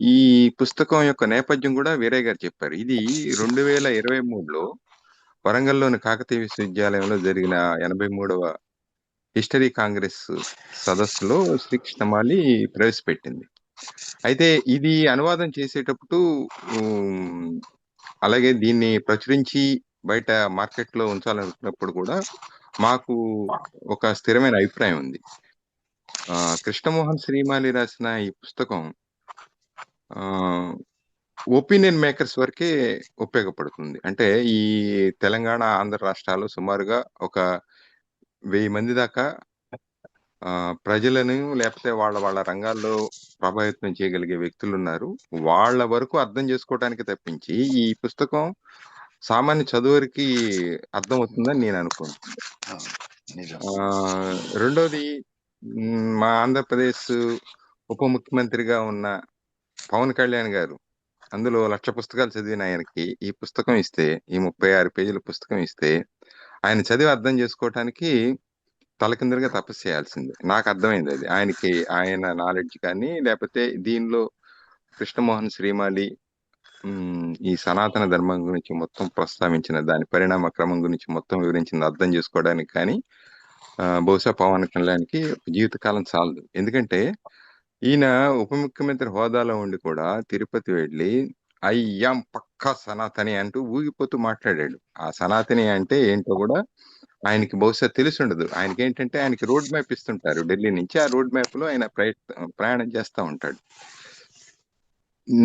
ఈ పుస్తకం యొక్క నేపథ్యం కూడా వీరయ్య గారు చెప్పారు. ఇది 2023లో వరంగల్‌లోని కాకతీయ విశ్వవిద్యాలయంలో జరిగిన 83వ హిస్టరీ కాంగ్రెస్ సదస్సులో శ్రీకృష్ణమాలి ప్రవేశపెట్టింది. అయితే ఇది అనువాదం చేసేటప్పుడు అలాగే దీన్ని ప్రచురించి బయట మార్కెట్‌లో ఉంచాలనుకున్నప్పుడు కూడా మాకు ఒక స్థిరమైన అభిప్రాయం ఉంది. కృష్ణమోహన్ శ్రీమాలి రాసిన ఈ పుస్తకం ఒపీనియన్ మేకర్స్ వరకే ఉపయోగపడుతుంది. అంటే ఈ తెలంగాణ, ఆంధ్ర రాష్ట్రాల్లో సుమారుగా ఒక 1000 మంది దాకా ప్రజలను లేకపోతే వాళ్ళ వాళ్ళ రంగాల్లో ప్రభావితం చేయగలిగే వ్యక్తులున్నారు. వాళ్ళ వరకు అర్థం చేసుకోవటానికి తప్పించి, ఈ పుస్తకం సామాన్య చదువరికి అర్థమవుతుందని నేను అనుకోను. అవును. నిజం. ఆహ్, రెండోది మా ఆంధ్రప్రదేశ్ ఉప ముఖ్యమంత్రిగా ఉన్న పవన్ కళ్యాణ్ గారు అందులో లక్ష పుస్తకాలు చదివిన ఆయనకి ఈ పుస్తకం ఇస్తే, ఈ 36 పేజీల పుస్తకం ఇస్తే, ఆయన చదివి అర్థం చేసుకోవటానికి తలకిందులుగా తపస్సు చేయాల్సిందే. నాకు అర్థమైంది అది ఆయనకి ఆయన నాలెడ్జ్ కానీ, లేకపోతే దీనిలో కృష్ణమోహన్ శ్రీమాలి ఈ సనాతన ధర్మం గురించి మొత్తం ప్రస్తావించిన దాని పరిణామ క్రమం గురించి మొత్తం వివరించింది అర్థం చేసుకోవడానికి కానీ, బహుశా పవన్ కళ్యాణ్‌కి జీవితకాలం చాలదు. ఎందుకంటే, ఈయన ఉప ముఖ్యమంత్రి హోదాలో ఉండి కూడా తిరుపతి వెళ్ళి, అయ్యాం పక్క పక్కా సనాతని అంటూ ఊగిపోతూ మాట్లాడాడు. ఆ సనాతని అంటే ఏంటో కూడా ఆయనకి బహుశా తెలిసుండదు. ఆయనకేంటంటే ఆయనకి రోడ్ మ్యాప్ ఇస్తుంటారు ఢిల్లీ నుంచి. ఆ రోడ్ మ్యాప్‌లో ఆయన ప్రయాణం చేస్తా ఉంటాడు.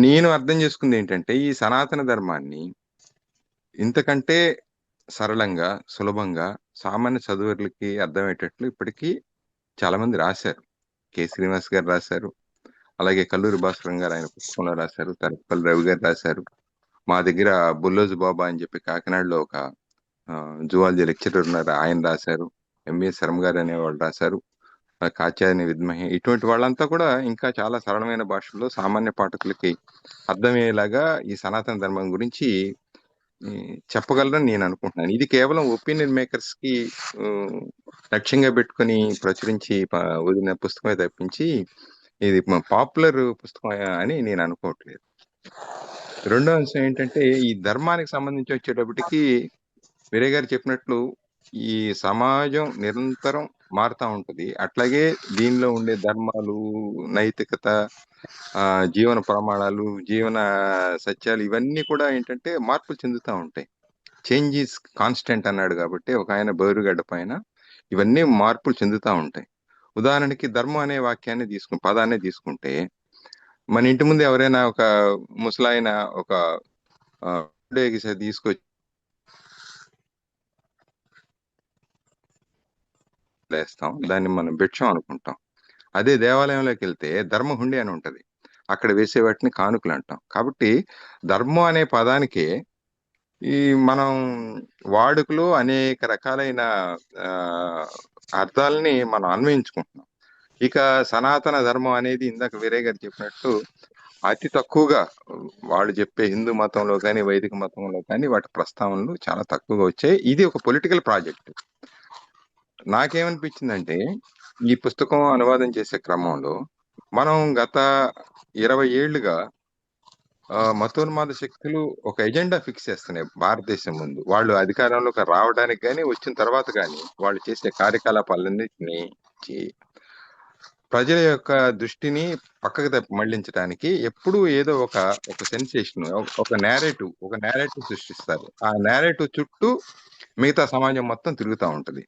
నేను అర్థం చేసుకుంది ఏంటంటే ఈ సనాతన ధర్మాన్ని ఇంతకంటే సరళంగా, సులభంగా సామాన్య చదువులకి అర్థమయ్యేటట్లు ఇప్పటికీ చాలా మంది రాశారు. కె. శ్రీనివాస్ గారు రాశారు. అలాగే కల్లూరి భాస్కరం గారు ఆయన పుస్తకంలో రాశారు. తలపల్లి రవి గారు రాశారు. మా దగ్గర బుల్లోజు బాబా అని చెప్పి కాకినాడలో ఒక జువాలజీ లెక్చరర్ ఉన్నారు. ఆయన రాశారు. ఎంఏ శర్మ గారు అనేవాళ్ళు రాశారు. కాచార్య విద్మహి ఇటువంటి వాళ్ళంతా కూడా ఇంకా చాలా సరళమైన భాషల్లో సామాన్య పాఠకులకి అర్థమయ్యేలాగా ఈ సనాతన ధర్మం గురించి చెప్పగలరని నేను అనుకుంటున్నాను. ఇది కేవలం ఒపీనియన్ మేకర్స్కి లక్ష్యంగా పెట్టుకొని ప్రచురించి వదిలిన పుస్తకమే తప్పించి, ఇది పాపులర్ పుస్తకం అని నేను అనుకోవట్లేదు. రెండో అంశం ఏంటంటే, ఈ ధర్మానికి సంబంధించి వచ్చేటప్పటికి వీరయ్య గారు చెప్పినట్లు ఈ సమాజం నిరంతరం మారుతా ఉంటది. అట్లాగే దీనిలో ఉండే ధర్మాలు, నైతికత, జీవన ప్రమాణాలు, జీవన సత్యాలు ఇవన్నీ కూడా ఏంటంటే మార్పులు చెందుతా ఉంటాయి. చేంజ్ కాన్స్టెంట్ అన్నాడు కాబట్టి ఒక ఆయన బోరుగడ్డ పైన ఇవన్నీ మార్పులు చెందుతా ఉంటాయి. ఉదాహరణకి ధర్మం అనే వాక్యాన్ని తీసుకు పదాన్ని తీసుకుంటే, మన ఇంటి ముందు ఎవరైనా ఒక ముసలాయన ఒక తీసుకొచ్చి వేస్తాం దాన్ని మనం భిక్షం అనుకుంటాం. అదే దేవాలయంలోకెళ్తే ధర్మహుండీ అని ఉంటుంది అక్కడ వేసే వాటిని కానుకలు అంటాం కాబట్టి ధర్మం అనే పదానికి ఈ మనం వాడుకలో అనేక రకాలైన అర్థాలని మనం అన్వయించుకుంటున్నాం. ఇక సనాతన ధర్మం అనేది ఇందాక వీరే గారు చెప్పినట్టు అతి తక్కువగా వాళ్ళు చెప్పే హిందూ మతంలో కానీ వైదిక మతంలో కానీ వాటి ప్రస్తావనలు చాలా తక్కువగా వచ్చాయి. ఇది ఒక పొలిటికల్ ప్రాజెక్ట్. నాకేమనిపించిందంటే, ఈ పుస్తకం అనువాదం చేసే క్రమంలో మనం గత 20 ఏళ్ళుగా మతోన్మాద శక్తులు ఒక ఎజెండా ఫిక్స్ చేస్తున్నాయి భారతదేశం ముందు. వాళ్ళు అధికారంలోకి రావడానికి కానీ వచ్చిన తర్వాత కానీ వాళ్ళు చేసే కార్యకలాపాలన్నింటినీ ప్రజల యొక్క దృష్టిని పక్కకు మళ్ళించడానికి ఎప్పుడూ ఏదో ఒక, ఒక సెన్సేషన్ ఒక నేరేటివ్, ఒక నేరేటివ్ సృష్టిస్తారు. ఆ నేరేటివ్ చుట్టూ మిగతా సమాజం మొత్తం తిరుగుతూ ఉంటుంది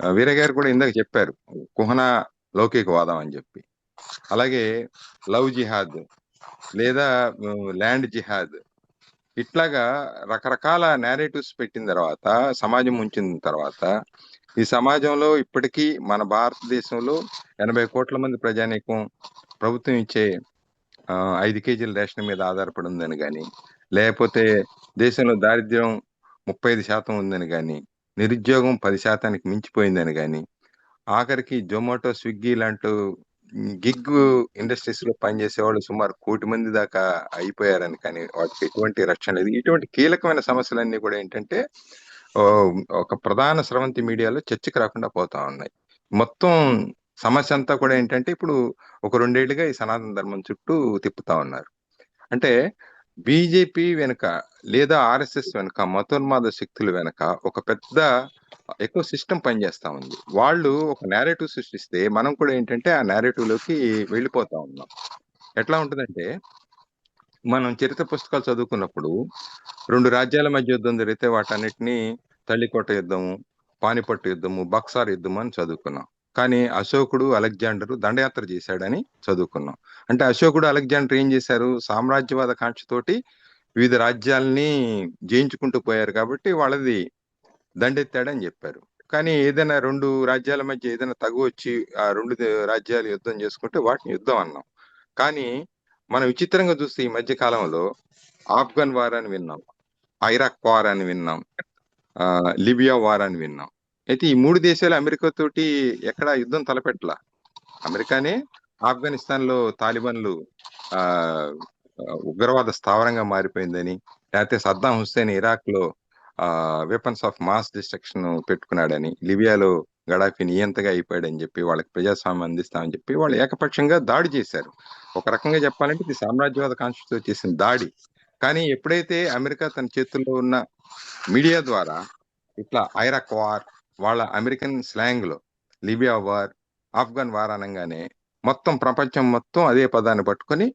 వీరగారు వీరయ్య గారు కూడా ఇందాక చెప్పారు. కుహనా లౌకికవాదం అని చెప్పి. అలాగే లవ్ జిహాద్ లేదా ల్యాండ్ జిహాద్ ఇట్లాగా రకరకాల నేరేటివ్స్ పెట్టిన తర్వాత, సమాజం ఉంచిన తర్వాత, ఈ సమాజంలో ఇప్పటికీ మన భారతదేశంలో ఎనభై కోట్ల మంది ప్రజానీకం ప్రభుత్వం ఇచ్చే ఐదు కేజీల రేషన్ మీద ఆధారపడి ఉందని కానీ లేకపోతే దేశంలో దారిద్ర్యం 35% ఉందని కానీ నిరుద్యోగం పది శాతానికి మించిపోయిందని కానీ ఆఖరికి జొమాటో, స్విగ్గీ లాంటి గిగ్ ఇండస్ట్రీస్లో పనిచేసే వాళ్ళు సుమారు కోటి మంది దాకా అయిపోయారని కానీ, వాటికి ఎటువంటి రక్షణ లేదు. ఇటువంటి కీలకమైన సమస్యలన్నీ కూడా ఏంటంటే ఒక ప్రధాన స్రవంతి మీడియాలో చర్చకు రాకుండా పోతా ఉన్నాయి. మొత్తం సమస్య అంతా కూడా ఏంటంటే ఇప్పుడు ఒక రెండేళ్ళుగా ఈ సనాతన ధర్మం చుట్టూ తిప్పుతా ఉన్నారు. అంటే బీజేపీ వెనుక లేదా ఆర్ఎస్ఎస్ వెనుక మతోన్మాద శక్తుల వెనుక ఒక పెద్ద ఎక్కువ సిస్టమ్ పనిచేస్తా ఉంది. వాళ్ళు ఒక నేరేటివ్ సృష్టిస్తే మనం కూడా ఏంటంటే ఆ నేరేటివ్లోకి వెళ్ళిపోతా ఉన్నాం. ఎట్లా ఉంటుందంటే మనం చరిత్ర పుస్తకాలు చదువుకున్నప్పుడు రెండు రాజ్యాల మధ్య యుద్ధం జరిగితే వాటన్నిటిని తల్లికోట యుద్ధము పానిపట్టు యుద్ధము బక్సార్ యుద్ధము అని చదువుకున్నాం. కానీ అశోకుడు అలెగ్జాండర్ దండయాత్ర చేశాడని చదువుకున్నాం. అంటే అశోకుడు అలెగ్జాండర్ ఏం చేశారు? సామ్రాజ్యవాద కాంక్షతోటి వివిధ రాజ్యాల్ని జయించుకుంటూ పోయారు కాబట్టి వాళ్ళది దండెత్తాడని చెప్పారు. కానీ ఏదైనా రెండు రాజ్యాల మధ్య ఏదైనా తగు వచ్చి ఆ రెండు రాజ్యాలు యుద్ధం చేసుకుంటే వాటిని యుద్ధం అన్నాం. కానీ మనం విచిత్రంగా చూస్తే ఈ మధ్య కాలంలో ఆఫ్ఘన్ వార్ అని విన్నాం. ఐరాక్ వార్ అని విన్నాం. లిబియా వార్ అని విన్నాం. అయితే ఈ మూడు దేశాలు అమెరికా తోటి ఎక్కడ యుద్ధం తలపెట్టలా. అమెరికానే ఆఫ్ఘనిస్తాన్లో తాలిబాన్లు ఆ ఉగ్రవాద స్థావరంగా మారిపోయిందని లేకపోతే సద్దాం హుస్సేన్ ఇరాక్లో ఆ వెపన్స్ ఆఫ్ మాస్ డిస్ట్రక్షన్ పెట్టుకున్నాడని లిబియాలో గడాఫీ నియంతగా అయిపోయాడని చెప్పి వాళ్ళకి ప్రజాస్వామ్యం అందిస్తామని చెప్పి వాళ్ళు ఏకపక్షంగా దాడి చేశారు. ఒక రకంగా చెప్పాలంటే ఇది సామ్రాజ్యవాద కాంక్షతో చేసిన దాడి. కానీ ఎప్పుడైతే అమెరికా తన చేతుల్లో ఉన్న మీడియా ద్వారా ఇట్లా ఐరాక్ వార్ వాళ్ళ అమెరికన్ స్లాంగ్లో లిబియా వార్ ఆఫ్ఘన్ వార్ అనగానే మొత్తం ప్రపంచం మొత్తం అదే పదాన్ని పట్టుకొని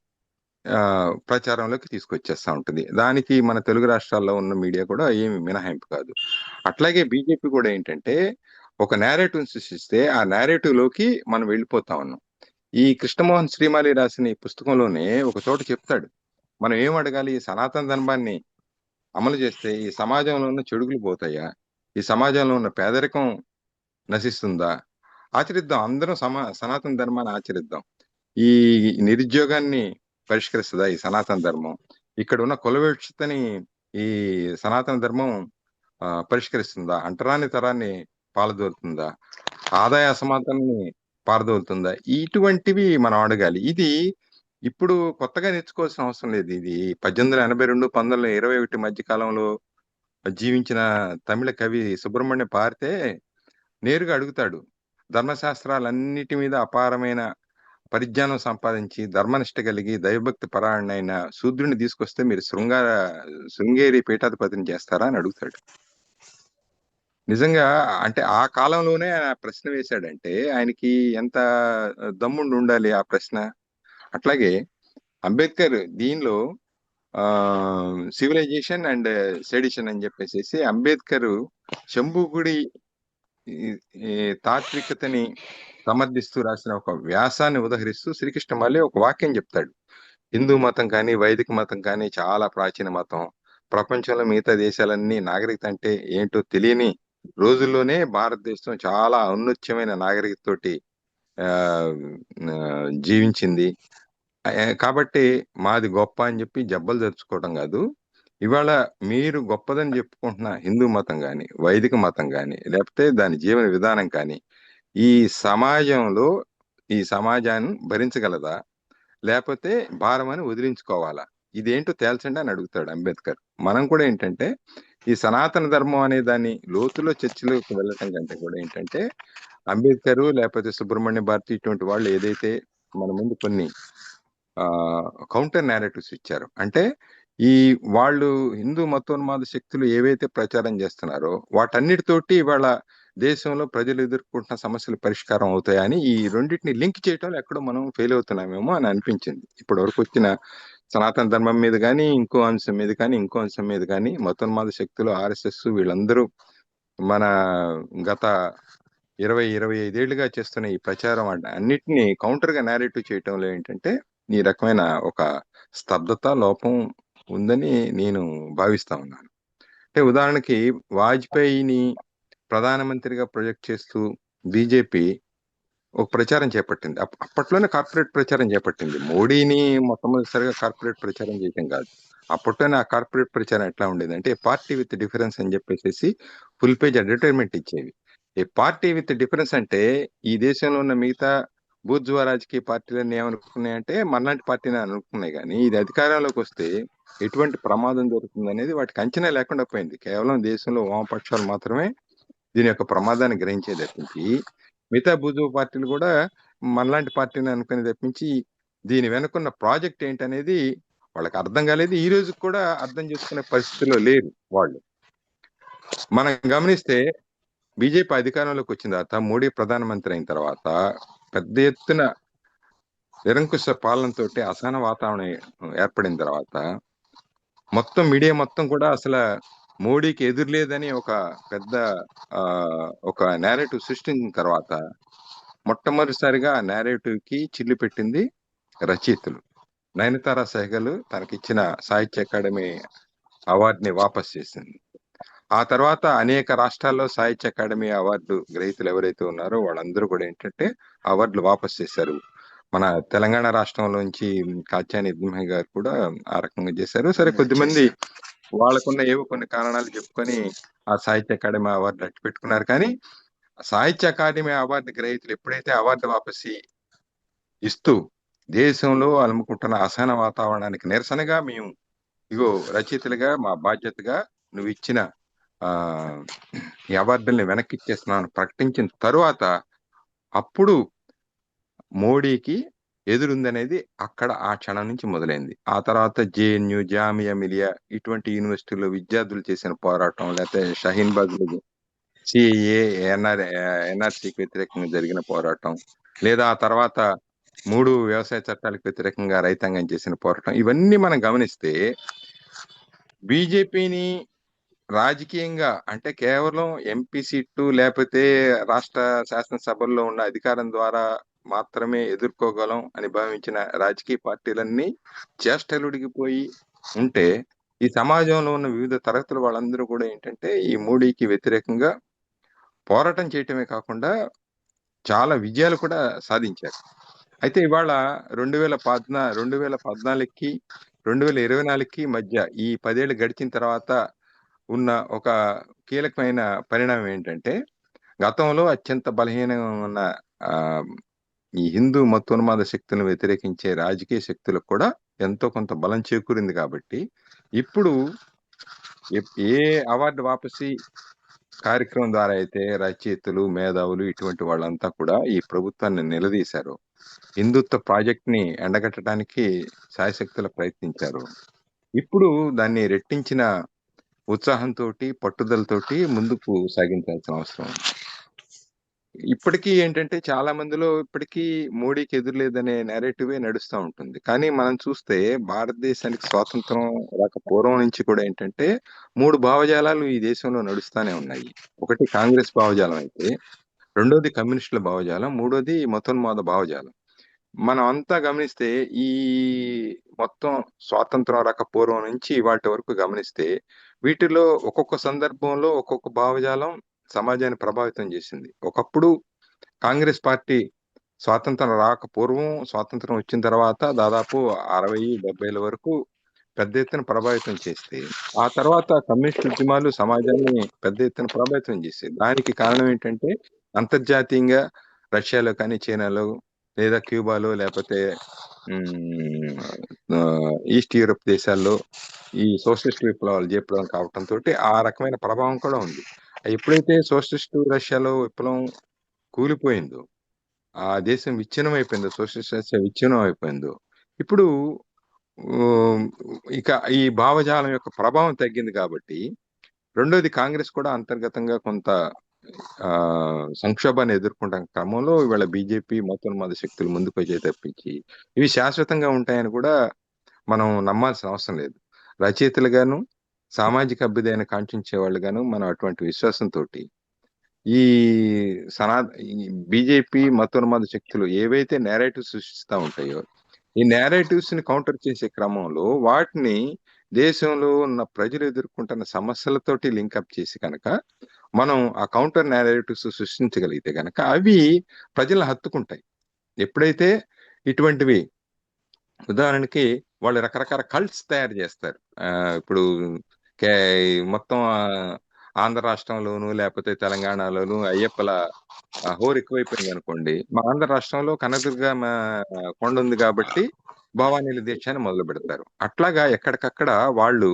ప్రచారంలోకి తీసుకొచ్చేస్తా ఉంటుంది. దానికి మన తెలుగు రాష్ట్రాల్లో ఉన్న మీడియా కూడా ఏమి మినహాయింపు కాదు. అట్లాగే బీజేపీ కూడా ఏంటంటే ఒక నేరేటివ్ సృష్టిస్తే ఆ నేరేటివ్లోకి మనం వెళ్ళిపోతా ఉన్నాం. ఈ కృష్ణమోహన్ శ్రీమాలి రాసిన ఈ పుస్తకంలోనే ఒక చోట చెప్తాడు. మనం ఏం అడగాలి? ఈ సనాతన ధర్మాన్ని అమలు చేస్తే ఈ సమాజంలో ఉన్న చెడుగులు పోతాయా? ఈ సమాజంలో ఉన్న పేదరికం నశిస్తుందా? ఆచరిద్దాం. అందరం సమా సనాతన ధర్మాన్ని ఆచరిద్దాం. ఈ నిరుద్యోగాన్ని పరిష్కరిస్తుందా ఈ సనాతన ధర్మం? ఇక్కడ ఉన్న కులవిక్షతని ఈ సనాతన ధర్మం ఆ, పరిష్కరిస్తుందా? అంటరాని తరాన్ని పాలదోలుతుందా ఆదాయ అసమానతని పారదోలుతుందా? ఇటువంటివి మనం అడగాలి. ఇది ఇప్పుడు కొత్తగా నేర్చుకోవాల్సిన అవసరం లేదు. ఇది పద్దెనిమిది వందల ఎనభై రెండు పంతొమ్మిది ఇరవై ఒకటి మధ్య కాలంలో జీవించిన తమిళ కవి సుబ్రహ్మణ్య పారితే నేరుగా అడుగుతాడు. ధర్మశాస్త్రాలన్నిటి మీద అపారమైన పరిజ్ఞానం సంపాదించి ధర్మనిష్ట కలిగి దైవభక్తి పరాయణైన శూద్రుని తీసుకొస్తే మీరు శృంగార శృంగేరి పీఠాధిపతిని చేస్తారా అని అడుగుతాడు. నిజంగా అంటే ఆ కాలంలోనే ఆయన ఆ ప్రశ్న వేశాడంటే ఆయనకి ఎంత దమ్ముండి ఉండాలి ఆ ప్రశ్న? అట్లాగే అంబేద్కర్ దీనిలో సివిలైజేషన్ అండ్ సెడిషన్ అని చెప్పేసి అంబేద్కర్ శంభుగుడి తాత్వికతని సమర్థిస్తూ రాసిన ఒక వ్యాసాన్ని ఉదహరిస్తూ శ్రీకృష్ణ మళ్ళీ ఒక వాక్యం చెప్తాడు. హిందూ మతం కానీ వైదిక మతం కానీ చాలా ప్రాచీన మతం. ప్రపంచంలో మిగతా దేశాలన్నీ నాగరికత అంటే ఏంటో తెలియని రోజుల్లోనే భారతదేశం చాలా ఔన్నత్యమైన నాగరికతతోటి ఆ, జీవించింది. కాబట్టి మాది గొప్ప అని చెప్పి జబ్బలు తెచ్చుకోవడం కాదు. ఇవాళ మీరు గొప్పదని చెప్పుకుంటున్న హిందూ మతం కానీ వైదిక మతం కానీ లేకపోతే దాని జీవన విధానం కానీ ఈ సమాజంలో ఈ సమాజాన్ని భరించగలదా? లేకపోతే భారం అని వదిలించుకోవాలా? ఇదేంటో తేల్చండి అని అడుగుతాడు అంబేద్కర్. మనం కూడా ఏంటంటే ఈ సనాతన ధర్మం అనే దాన్ని లోతులో చర్చలోకి వెళ్ళటం కంటే కూడా ఏంటంటే అంబేద్కర్ లేకపోతే సుబ్రహ్మణ్య భారతి ఇటువంటి వాళ్ళు ఏదైతే మన ముందు కొన్ని కౌంటర్ నేరేటివ్స్ ఇచ్చారు. అంటే ఈ వాళ్ళు హిందూ మతోన్మాద శక్తులు ఏవైతే ప్రచారం చేస్తున్నారో వాటన్నిటితోటి ఇవాళ దేశంలో ప్రజలు ఎదుర్కొంటున్న సమస్యలు పరిష్కారం అవుతాయని ఈ రెండింటిని లింక్ చేయటంలో ఎక్కడో మనం ఫెయిల్ అవుతున్నామేమో అని అనిపించింది. ఇప్పటి వరకు వచ్చిన సనాతన ధర్మం మీద కానీ ఇంకో అంశం మీద కానీ ఇంకో అంశం మీద కానీ మతోన్మాద శక్తులు ఆర్ఎస్ఎస్ వీళ్ళందరూ మన గత ఇరవై ఇరవై ఐదేళ్ళుగా చేస్తున్న ఈ ప్రచారం అన్నిటిని అన్నిటినీ కౌంటర్గా నేరేటివ్ చేయటంలో ఏంటంటే ఈ రకమైన ఒక స్తబ్దత లోపం ఉందని నేను భావిస్తా ఉన్నాను. అంటే ఉదాహరణకి వాజ్పేయిని ప్రధానమంత్రిగా ప్రొజెక్ట్ చేస్తూ బీజేపీ ఒక ప్రచారం చేపట్టింది. అప్పట్లోనే కార్పొరేట్ ప్రచారం చేపట్టింది. మోడీని మొట్టమొదటిసారిగా కార్పొరేట్ ప్రచారం చేయటం కాదు. అప్పట్లోనే ఆ కార్పొరేట్ ప్రచారం ఎట్లా ఉండేది అంటే పార్టీ విత్ డిఫరెన్స్ అని చెప్పేసి ఫుల్ పేజ్ అడ్వర్టైజ్మెంట్ ఇచ్చేవి. ఏ పార్టీ విత్ డిఫరెన్స్ అంటే ఈ దేశంలో ఉన్న మిగతా బూర్జువా రాజకీయ పార్టీలన్నీ ఏమనుకున్నాయంటే మనలాంటి పార్టీని అనుకున్నాయి కానీ ఇది అధికారంలోకి వస్తే ఎటువంటి ప్రమాదం జరుగుతుంది అనేది వాటికి అంచనా లేకుండా పోయింది. కేవలం దేశంలో వామపక్షాలు మాత్రమే దీని యొక్క ప్రమాదాన్ని గ్రహించే తప్పించి మిగతా బూజు పార్టీలు కూడా మనలాంటి పార్టీని అనుకుని తప్పించి దీని వెనుకున్న ప్రాజెక్ట్ ఏంటనేది వాళ్ళకి అర్థం కాలేదు. ఈ రోజు కూడా అర్థం చేసుకునే పరిస్థితిలో లేరు వాళ్ళు. మనం గమనిస్తే బీజేపీ అధికారంలోకి వచ్చిన తర్వాత మోడీ ప్రధానమంత్రి అయిన తర్వాత పెద్ద ఎత్తున నిరంకుశ పాలనతో అసహన వాతావరణం ఏర్పడిన తర్వాత మొత్తం మీడియా మొత్తం కూడా అసలు మోడీకి ఎదురులేదని ఒక పెద్ద ఆ ఒక నేరేటివ్ సృష్టించిన తర్వాత మొట్టమొదటిసారిగా ఆ నేరేటివ్కి చిల్లు పెట్టింది రచయితలు. నయనతార సెహగల్ తనకిచ్చిన సాహిత్య అకాడమీ అవార్డుని వాపస్ చేసింది. ఆ తర్వాత అనేక రాష్ట్రాల్లో సాహిత్య అకాడమీ అవార్డు గ్రహీతలు ఎవరైతే ఉన్నారో వాళ్ళందరూ కూడా ఏంటంటే అవార్డులు వాపస్ చేశారు. మన తెలంగాణ రాష్ట్రంలోంచి కాత్యాని సింహ గారు కూడా ఆ రకంగా చేశారు. సరే కొద్దిమంది వాళ్ళకున్న ఏవో కొన్ని కారణాలు చెప్పుకొని ఆ సాహిత్య అకాడమీ అవార్డు అట్టు పెట్టుకున్నారు. కానీ సాహిత్య అకాడమీ అవార్డు గ్రహీతలు ఎప్పుడైతే అవార్డు వాపసి ఇస్తూ దేశంలో అలుముకుంటున్న అసహన వాతావరణానికి నిరసనగా మేము ఇగో రచయితలుగా మా బాధ్యతగా నువ్వు ఇచ్చిన ఈ అవార్డుల్ని వెనక్కి ఇచ్చేస్తున్నాను. ప్రకటించిన తరువాత అప్పుడు మోడీకి ఎదురుందనేది అక్కడ ఆ క్షణం నుంచి మొదలైంది. ఆ తర్వాత జేఎన్యు జామియా మిలియా ఇటువంటి యూనివర్సిటీలో విద్యార్థులు చేసిన పోరాటం లేకపోతే షహీన్ బాగ్ సిఏ ఎన్ఆర్ ఎన్ఆర్సీకి వ్యతిరేకంగా జరిగిన పోరాటం లేదా ఆ తర్వాత మూడు వ్యవసాయ చట్టాలకు వ్యతిరేకంగా రైతాంగం చేసిన పోరాటం ఇవన్నీ మనం గమనిస్తే బీజేపీని రాజకీయంగా అంటే కేవలం ఎంపీ సీట్లు లేకపోతే రాష్ట్ర శాసనసభల్లో ఉన్న అధికారం ద్వారా మాత్రమే ఎదుర్కోగలం అని భావించిన రాజకీయ పార్టీలన్నీ చేష్టలుడిగిపోయి ఉంటే ఈ సమాజంలో ఉన్న వివిధ తరగతుల వాళ్ళందరూ కూడా ఏంటంటే ఈ మోడీకి వ్యతిరేకంగా పోరాటం చేయటమే కాకుండా చాలా విజయాలు కూడా సాధించారు. అయితే ఇవాళ రెండు వేల పద్నా రెండు వేల పద్నాలుగుకి రెండు వేల ఇరవై నాలుగుకి మధ్య ఈ పదేళ్ళు గడిచిన తర్వాత ఉన్న ఒక కీలకమైన పరిణామం ఏంటంటే గతంలో అత్యంత బలహీనంగా ఉన్న ఆ ఈ హిందూ మతోన్మాద శక్తులను వ్యతిరేకించే రాజకీయ శక్తులకు కూడా ఎంతో కొంత బలం చేకూరింది కాబట్టి ఇప్పుడు ఏ అవార్డు వాపసి కార్యక్రమం ద్వారా అయితే రచయితలు మేధావులు ఇటువంటి వాళ్ళంతా కూడా ఈ ప్రభుత్వాన్ని నిలదీశారు హిందుత్వ ప్రాజెక్ట్ని ఎండగట్టడానికి సాయశక్తులు ప్రయత్నించారు ఇప్పుడు దాన్ని రెట్టించిన ఉత్సాహంతో పట్టుదలతోటి ముందుకు సాగించాల్సిన అవసరం ఉంది. ఇప్పటికీ ఏంటంటే చాలా మందిలో ఇప్పటికీ మోడీకి ఎదురులేదనే నేరేటివే నడుస్తూ ఉంటుంది. కానీ మనం చూస్తే భారతదేశానికి స్వాతంత్రం రాక పూర్వం నుంచి కూడా ఏంటంటే మూడు భావజాలాలు ఈ దేశంలో నడుస్తూనే ఉన్నాయి. ఒకటి కాంగ్రెస్ భావజాలం అయితే రెండోది కమ్యూనిస్టుల భావజాలం మూడోది మతోన్మాద భావజాలం. మనం అంతా గమనిస్తే ఈ మొత్తం స్వాతంత్రం రాక పూర్వం నుంచి వాటి వరకు గమనిస్తే వీటిలో ఒక్కొక్క సందర్భంలో ఒక్కొక్క భావజాలం సమాజాన్ని ప్రభావితం చేసింది. ఒకప్పుడు కాంగ్రెస్ పార్టీ స్వాతంత్రం రాక పూర్వం స్వాతంత్రం వచ్చిన తర్వాత దాదాపు అరవై డెబ్బైల వరకు పెద్ద ఎత్తున ప్రభావితం చేస్తే ఆ తర్వాత కమ్యూనిస్ట్ ఉద్యమాలు సమాజాన్ని పెద్ద ఎత్తున ప్రభావితం చేసాయి దానికి కారణం ఏంటంటే అంతర్జాతీయంగా రష్యాలో కానీ చైనాలో లేదా క్యూబాలో లేకపోతే ఈస్ట్ యూరోప్ దేశాల్లో ఈ సోషలిస్ట్ విప్లవాలు చెప్పడం కావటంతో ఆ రకమైన ప్రభావం కూడా ఉంది. ఎప్పుడైతే సోషలిస్ట్ రష్యాలో విప్లవం కూలిపోయిందో ఆ దేశం విచ్ఛిన్నం అయిపోయిందో సోషలిస్ట్ రష్యా విచ్ఛిన్నం అయిపోయిందో ఇప్పుడు ఇక ఈ భావజాలం యొక్క ప్రభావం తగ్గింది కాబట్టి రెండోది కాంగ్రెస్ కూడా అంతర్గతంగా కొంత సంక్షోభాన్ని ఎదుర్కొంటాం క్రమంలో ఇవాళ బీజేపీ మతోన్మాద శక్తులు ముందుకు వచ్చే తప్పించి ఇవి శాశ్వతంగా ఉంటాయని కూడా మనం నమ్మాల్సిన అవసరం లేదు. రచయితలుగాను సామాజిక అభ్యుదయాన్ని కాంక్షించే వాళ్ళు గాను మనం అటువంటి విశ్వాసంతో ఈ సనా బీజేపీ మతోన్మాద శక్తులు ఏవైతే నేరేటివ్స్ సృష్టిస్తూ ఉంటాయో ఈ నేరేటివ్స్ని కౌంటర్ చేసే క్రమంలో వాటిని దేశంలో ఉన్న ప్రజలు ఎదుర్కొంటున్న సమస్యలతోటి లింకప్ చేసి కనుక మనం ఆ కౌంటర్ నేరేటివ్స్ సృష్టించగలిగితే కనుక అవి ప్రజలను హత్తుకుంటాయి. ఎప్పుడైతే ఇటువంటివి ఉదాహరణకి వాళ్ళు రకరకాల కల్ట్స్ తయారు చేస్తారు. ఆ, ఇప్పుడు కే మొత్తం ఆంధ్ర రాష్ట్రంలోను లేకపోతే తెలంగాణలోను అయ్యప్పల హోర్ ఎక్కువైపోయింది అనుకోండి మా ఆంధ్ర రాష్ట్రంలో కనదుర్గ మా కొండ ఉంది కాబట్టి భవానీల దేశాన్ని మొదలు పెడతారు. అట్లాగా ఎక్కడికక్కడ వాళ్ళు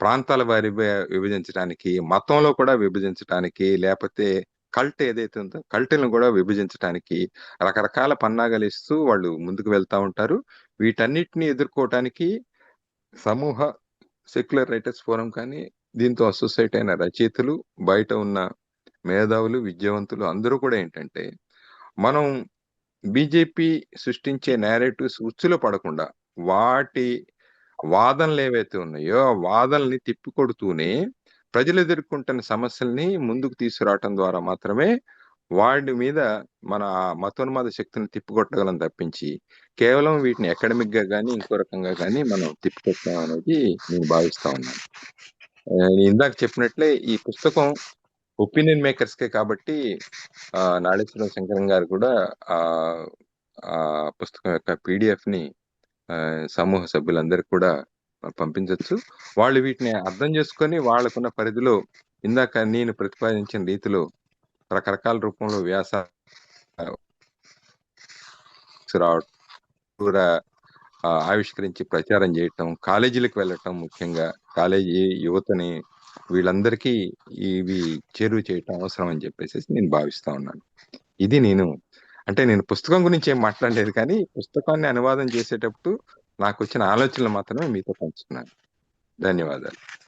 ప్రాంతాల వారి విభజించడానికి మతంలో కూడా విభజించడానికి లేకపోతే కల్ట్ ఏదైతే ఉందో కల్ట్లను కూడా విభజించడానికి రకరకాల పన్నాగాలు ఇస్తూ వాళ్ళు ముందుకు వెళ్తా ఉంటారు. వీటన్నిటిని ఎదుర్కోవటానికి సమూహ సెక్యులర్ రైటర్స్ ఫోరం కానీ దీంతో అసోసియేట్ అయిన రచయితలు బయట ఉన్న మేధావులు విద్యావంతులు అందరూ కూడా ఏంటంటే మనం బీజేపీ సృష్టించే నేరేటివ్స్ ఉచ్చులో పడకుండా వాటి వాదనలు ఏవైతే ఉన్నాయో ఆ వాదనల్ని తిప్పికొడుతూనే ప్రజలు ఎదుర్కొంటున్న సమస్యల్ని ముందుకు తీసుకురావటం ద్వారా మాత్రమే వాడి మీద మన మతోన్మాద శక్తిని తిప్పికొట్టగలం తప్పించి కేవలం వీటిని అకాడమిక్గా కానీ ఇంకో రకంగా కానీ మనం తిప్పికొట్టాం అనేది నేను భావిస్తా ఉన్నాను. ఇందాక చెప్పినట్లే ఈ పుస్తకం ఒపీనియన్ మేకర్స్ కే కాబట్టి ఆ, నాడేశ్వరం శంకరం గారు కూడా ఆ పుస్తకం యొక్క పీడిఎఫ్ని సమూహ సభ్యులందరికీ కూడా పంపించవచ్చు వాళ్ళు వీటిని అర్థం చేసుకొని వాళ్ళకున్న పరిధిలో ఇందాక నేను ప్రతిపాదించిన రీతిలో రకరకాల రూపంలో వ్యాస కూడా, ఆవిష్కరించి ప్రచారం చేయటం కాలేజీలకు వెళ్ళటం ముఖ్యంగా కాలేజీ యువతని వీళ్ళందరికీ ఇవి చేరువ చేయటం అవసరం అని చెప్పేసి నేను భావిస్తా ఉన్నాను. ఇది నేను అంటే నేను పుస్తకం గురించి ఏం మాట్లాడలేదు కానీ పుస్తకాన్ని అనువాదం చేసేటప్పుడు నాకు వచ్చిన ఆలోచనలు మాత్రమే మీతో పంచుకున్నాను. ధన్యవాదాలు.